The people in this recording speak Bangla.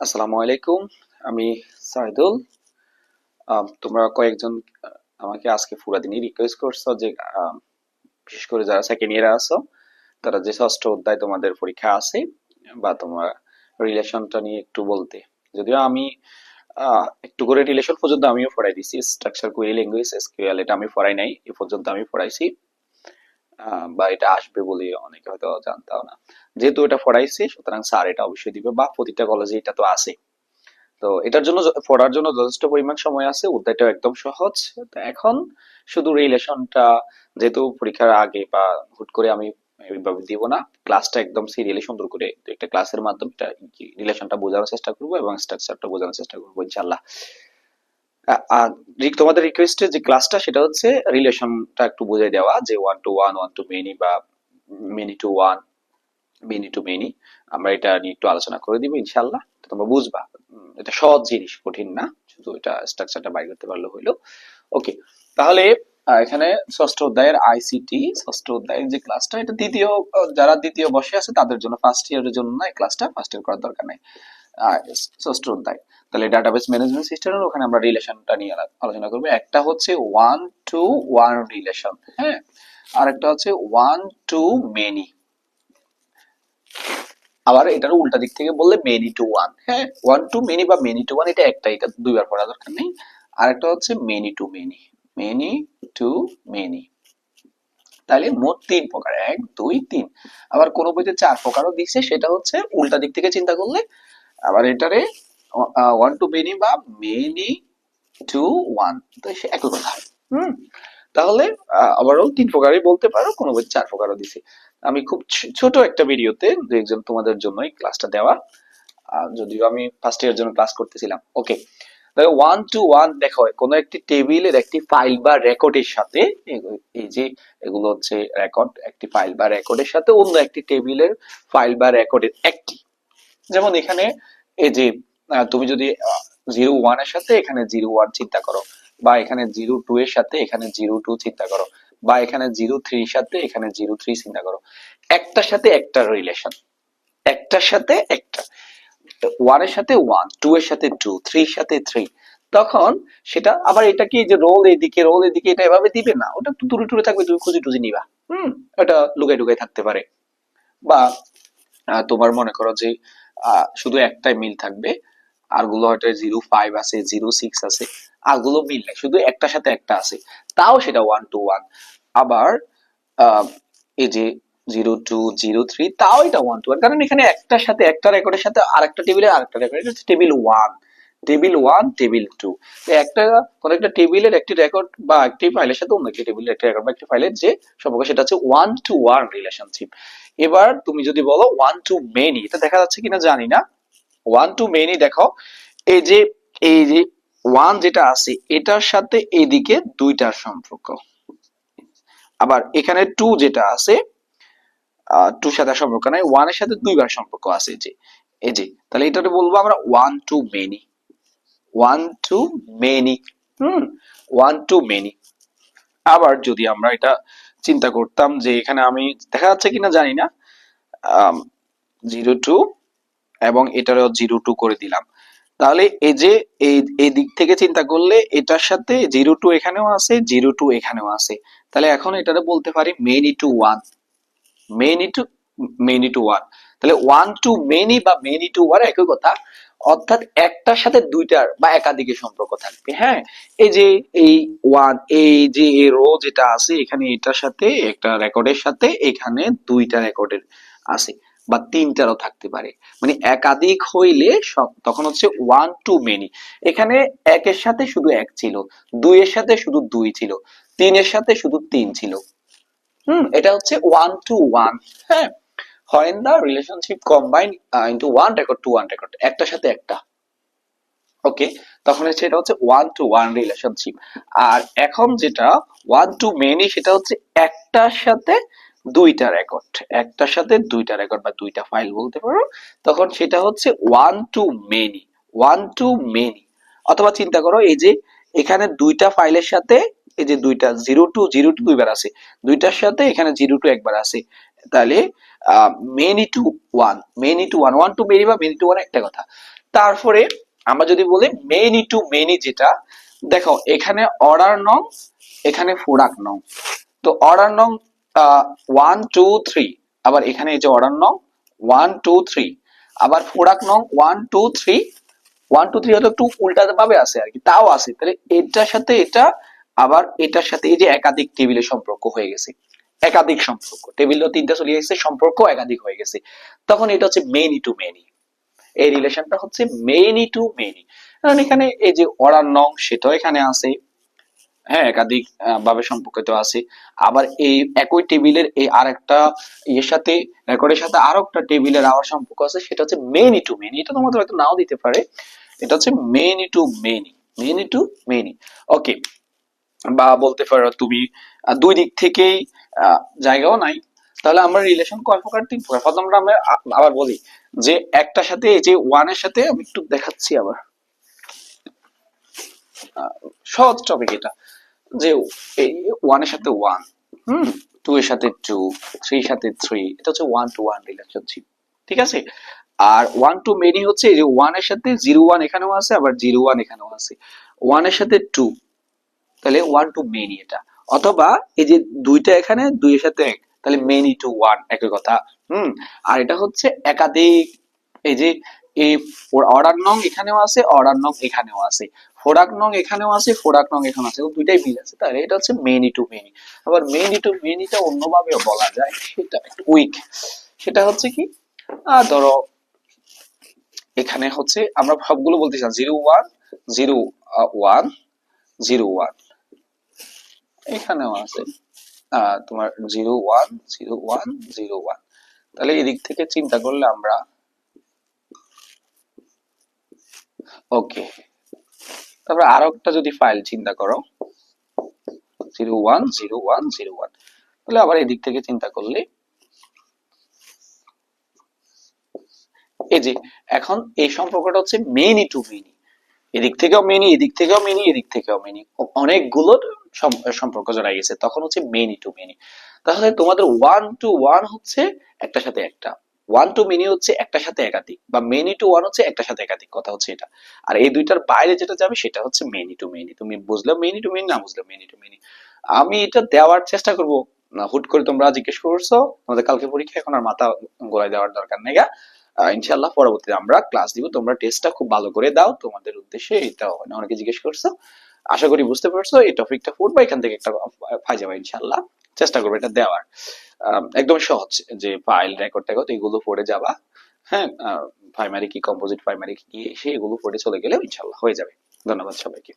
আসসালামু আলাইকুম, আমি সাইদুল। তোমরা কয়েকজন আমাকে আজকে পুরা দিনই রিকোয়েস্ট করছ যে বিশেষ করে যারা সেকেন্ড ইয়ারে আছো, তারা যে ষষ্ঠ অধ্যায় তোমাদের পরীক্ষা আছে, বা তোমার রিলেশনটা নিয়ে একটু বলতে। যদিও আমি একটু করে রিলেশন পর্যন্ত আমিও পড়াই দিছি স্ট্রাকচার কোয়েরি ল্যাঙ্গুয়েজ এসকিউএল এটা আমি পড়াই নাই, এ পর্যন্ত আমি পড়াইছি। বা এটা আসবে বলে অনেকে হয়তো জানতাম না। যেহেতু এটা পড়াইছি, সুতরাং স্যার এটা অবশ্যই দিবে বা প্রতিটা কলেজে এটা তো আছে। তো এটার জন্য পড়ার জন্য যথেষ্ট পরিমাণ সময় আছে অধ্যায়টাও একদম সহজ। এখন শুধু রিলেশনটা যেহেতু পরীক্ষার আগে বা হুট করে আমি এইভাবে দিব না ক্লাসটা একদম সিরিয়ালি সুন্দর করে একটা ক্লাসের মাধ্যমে রিলেশনটা বোঝানোর চেষ্টা করব এবং স্ট্রাকচারটা বোঝানোর চেষ্টা করব ইনশাল্লাহ তোমাদের রিকোয়েস্টে যে ক্লাসটা সেটা হচ্ছে রিলেশনটা একটু বুঝিয়ে দেওয়া, যে one to one one to many বা many to one many to many আমরা এটা নিয়ে একটু আলোচনা করে দিব ইনশাল্লাহ তোমরা বুঝবা। এটা সহজ জিনিস, কঠিন না, শুধু এটা স্ট্রাকচারটা বাইর করতে পারলে হইল। ওকে তাহলে এখানে ষষ্ঠ অধ্যায়ের আইসিটি ষষ্ঠ অধ্যায়ের যে ক্লাসটা এটা দ্বিতীয়, যারা দ্বিতীয় বসে আছে, তাদের জন্য ফার্স্ট ইয়ারের জন্য না ক্লাসটা ফার্স্ট ইয়ার করার দরকার নাই। ষষ্ঠ অধ্যায় তাহলে ডাটাবেস ম্যানেজমেন্ট ওখানে আমরা রিলেশনটা নিয়ে আলোচনা একটা হচ্ছে ওয়ান টু ওয়ান রিলেশন হ্যাঁ? আর একটা হচ্ছে ওয়ান টু মেনি আবার এটার উল্টা দিক থেকে বললে মেনি টু ওয়ান হ্যাঁ? ওয়ান টু মেনি বা মেনি টু ওয়ান এটা একটা এটা দুইবার পড়া দরকার নেই। আর একটা হচ্ছে many to many many to many তাহলে মোট তিন প্রকার, এক, দুই, তিন। আবার কোনো বইতে চার প্রকারও দিচ্ছে, সেটা হচ্ছে উল্টা দিক থেকে চিন্তা করলে আবার এটারে ওয়ান টু মেনি বা মেনি টু ওয়ান তো সে একই কথা। হুম? তাহলে ওভারঅল তিন প্রকারই বলতে পারো, কোনো বই চার প্রকারও দিছে। আমি খুব ছোট একটা ভিডিওতে দু একজন তোমাদের জন্য এই ক্লাসটা দেওয়া। যদিও আমি ফার্স্ট ইয়ার জন্য ক্লাস করতেছিলাম। ওকে তাহলে ওয়ান টু ওয়ান দেখো, কোনো একটি টেবিলের একটি ফাইল বা রেকর্ডের সাথে, এই যে এগুলো হচ্ছে রেকর্ড একটি ফাইল বা রেকর্ডের সাথে অন্য একটি টেবিলের ফাইল বা রেকর্ডের একটি। যেমন এখানে এই যে তুমি যদি জিরো ওয়ানের সাথে এখানে জিরো ওয়ান চিন্তা করো, বা এখানে জিরো টু এর সাথে এখানে জিরো টু চিন্তা করো, বা এখানে জিরো থ্রি সাথে এখানে জিরো থ্রি চিন্তা করো, একটার সাথে একটা রিলেশন একটার সাথে একটা ওয়ানের সাথে ওয়ান টু এর সাথে টু থ্রি এর সাথে থ্রি তখন সেটা আবার এটা কি যে রোল এদিকে রোল এদিকে এটা এভাবে দিবে না, ওটা একটু দূরে দূরে থাকবে, তুমি খুঁজে টুজি নিবা, হুম, ওটা লুকাই লুকাই থাকতে পারে, বা তোমার মনে করো যে শুধু একটাই মিল থাকবে। আরগুলো হয়তো জিরো ফাইভ আছে জিরো সিক্স আছে আরগুলো মিল নাই, শুধু একটার সাথে একটা আছে। তাও সেটা ওয়ান টু ওয়ান আবার এই যে জিরো টু জিরো থ্রি তাও এটা ওয়ান টু ওয়ান কারণ এখানে একটার সাথে, একটা রেকর্ডের সাথে, আরেকটা টেবিলে আরেকটা রেকর্ড এটা table one table one table two একটা কোন একটা টেবিলের একটি রেকর্ড বা একটি ফাইলের সাথে অন্য একটি টেবিলের একটি রেকর্ড বা একটি ফাইলের যে সম্পর্ক সেটা হচ্ছে ওয়ান টু ওয়ান রিলেশনশিপ এবার তুমি যদি বলো ওয়ান টু মেনি এটা দেখা যাচ্ছে কিনা জানি না। ওয়ান টু মেনি দেখো, এই যে এই যে ওয়ান যেটা আছে, এটার সাথে এদিকে দুইটার সম্পর্ক। আবার এখানে টু যেটা আছে টু সাথে সম্পর্ক নাই ওয়ানের সাথে দুইবার সম্পর্ক আছে যে, এই যে, তাহলে এটাতে বলব আমরা one to many one to many hmm one to many আবার যদি আমরা এটা চিন্তা করতাম যে এখানে আমি দেখা যাচ্ছে কিনা জানি না জিরো টু এবং এটারও জিরো টু করে দিলাম। তাহলে এই যে এই দিক থেকে চিন্তা করলে এটার সাথে জিরো টু এখানেও আছে জিরো টু এখানেও আছে। তাহলে এখন এটাতে বলতে পারি many to one many to many to one তাহলে ওয়ান টু মেনি বা মেনি টু ওয়ান একই কথা। অর্থাৎ একটার সাথে দুইটার বা একাধিকের সম্পর্ক থাকবে হ্যাঁ? এই যে এই ওয়ান এই যে রো যেটা আছে, এখানে এটার সাথে, একটা রেকর্ডের সাথে, এখানে দুইটা রেকর্ডের আছে বা তিনটারও থাকতে পারে। মানে একাধিক হইলে তখন হচ্ছে ওয়ান টু মেনি এখানে একের সাথে শুধু এক ছিল, দুইয়ের সাথে শুধু দুই ছিল, তিনের সাথে শুধু তিন ছিল। হুম, এটা হচ্ছে ওয়ান টু ওয়ান হ্যাঁ? The relationship combine uh, into one record to one record একটার সাথে একটা। ওকে তখন হচ্ছে এটা হচ্ছে ওয়ান টু ওয়ান রিলেশনশিপ আর এখন যেটা ওয়ান টু মেনি সেটা হচ্ছে একটার সাথে দুইটা রেকর্ড একটার সাথে দুইটা রেকর্ড বা দুইটা ফাইল বলতে পারো। তখন সেটা হচ্ছে one to many one to many অথবা চিন্তা করো এই যে এখানে দুইটা ফাইলের সাথে এই যে দুইটা জিরো টু জিরো টু দুইবার আছে। দুইটার সাথে এখানে জিরো টু একবার আছে। তাহলে many to one many to one one to many বা মেনি টু ওয়ান একটা কথা। তারপরে আমরা যদি বলি মেনি টু মেনি যেটা, দেখো, এখানে অর্ডার নং, এখানে প্রোডাক্ট নং। তো অর্ডার নং ওয়ান টু থ্রি আবার এখানে এই যে অর্ডার নং ওয়ান টু থ্রি আবার প্রোডাক্ট নং one two three one two three হয়তো একটু উল্টা ভাবে আছে আর কি, তাও আছে। তাহলে এটার সাথে এটা, আবার এটার সাথে এই যে একাধিক টেবিলের সম্পর্ক হয়ে গেছে। একাধিক সম্পর্ক। টেবিল তিনটা চলে গেছে সম্পর্ক একাধিক হয়ে গেছে। তখন এটা হচ্ছে মেনি টু মেনি এই রিলেশনটা হচ্ছে মেনি টু মেনি কারণ এখানে এই যে অর্ডার নং সেটাও এখানে আছে। হ্যাঁ একাধিক ভাবে সম্পর্কিত আছে। আবার এই একই টেবিলের এই আরেকটা ইয়ের সাথে রেকর্ডের সাথে আরও একটা টেবিলের আবার সম্পর্ক আছে। সেটা হচ্ছে মেনি টু মেনি এটা তোমাদের হয়তো নাও দিতে পারে। এটা হচ্ছে many to many many to many okay বা বলতে পারো তুমি দুই দিক থেকেই জায়গাও নাই। তাহলে আমরা রিলেশন কয় প্রকার তিন প্রকার আমরা আবার বলি যে একটার সাথে, এই যে ওয়ানের সাথে আমি একটু দেখাচ্ছি আবার। সহজ টপিক এটা যে এই ওয়ানের সাথে ওয়ান হুম টু এর সাথে টু থ্রি সাথে থ্রি এটা হচ্ছে ওয়ান টু ওয়ান রিলেশনশিপ ঠিক আছে? আর ওয়ান টু মেনি হচ্ছে যে ওয়ানের সাথে জিরো ওয়ান এখানেও আছে, আবার জিরো ওয়ান এখানেও আছে। ওয়ানের সাথে টু তাহলে ওয়ান টু মেনি এটা। অথবা এই যে দুইটা এখানে দুইয়ের সাথে এক, তাহলে মেনি টু ওয়ান একই কথা। হুম? আর এটা হচ্ছে একাধিক, এই যে এই অর্ডার নং এখানেও আছে অর্ডার নং এখানেও আছে। প্রোডাক্ট নং এখানেও আছে প্রোডাক্ট নং এখানে আছে। দুইটাই মিল আছে। তাহলে এটা হচ্ছে মেনি টু মেনি আবার মেনি টু মেনিটা অন্যভাবেও বলা যায়, সেটা উইক সেটা হচ্ছে কি? ধরো, এখানে হচ্ছে আমরা সবগুলো বলতে চাই zero one zero one zero one এখানেও আছে। তোমার zero one zero one zero one. তাহলে এদিক থেকে চিন্তা করলে আমরা ওকে। তারপরে আরও একটা যদি ফাইল চিন্তা করো, zero one zero one zero one. তাহলে আবার এদিক থেকে চিন্তা করলে এই যে, এখন এই সম্পর্কটা হচ্ছে মেনি টু মেনি এদিক থেকেও মেনি এদিক থেকেও মেনি এদিক থেকেও মেনি অনেকগুলো সম্পর্ক জড়াই গেছে, তখন হচ্ছে মেনি টু মেনি তাহলে তোমাদের ওয়ান টু ওয়ান হচ্ছে একটার সাথে একটা। ওয়ান টু মেনি হচ্ছে একটার সাথে একাধিক, বা মেনি টু ওয়ান হচ্ছে একটার সাথে একাধিক, কথা হচ্ছে এটা। আর এই দুইটার বাইরে যেটা যাবে সেটা হচ্ছে মেনি টু মেনি তুমি বুঝলে মেনি টু মেনি না বুঝলে মেনি টু মেনি আমি এটা দেওয়ার চেষ্টা করব। না, হুট করে তোমরা জিজ্ঞেস করছ আমাদের কালকে পরীক্ষা, এখন আর মাথা গোলায় দেওয়ার দরকার নেই গা। ইনশাল্লাহ পরবর্তীতে আমরা ক্লাস দিব, তোমরা টেস্টটা খুব ভালো করে দাও, তোমাদের উদ্দেশ্যে এটা অনেকে জিজ্ঞেস করছ আশা করি বুঝতে পারছ, এই টপিকটা পড়বা, এখান থেকে একটা পাই যাবে ইনশাল্লাহ চেষ্টা করবে এটা দেওয়ার। একদম সহজ যে ফাইল রেকর্ড টেকর্ড এগুলো পড়ে যাবা। হ্যাঁ প্রাইমারি কি কম্পোজিট প্রাইমারি কি এগুলো পড়ে চলে গেলে ইনশাল্লাহ হয়ে যাবে। ধন্যবাদ সবাইকে।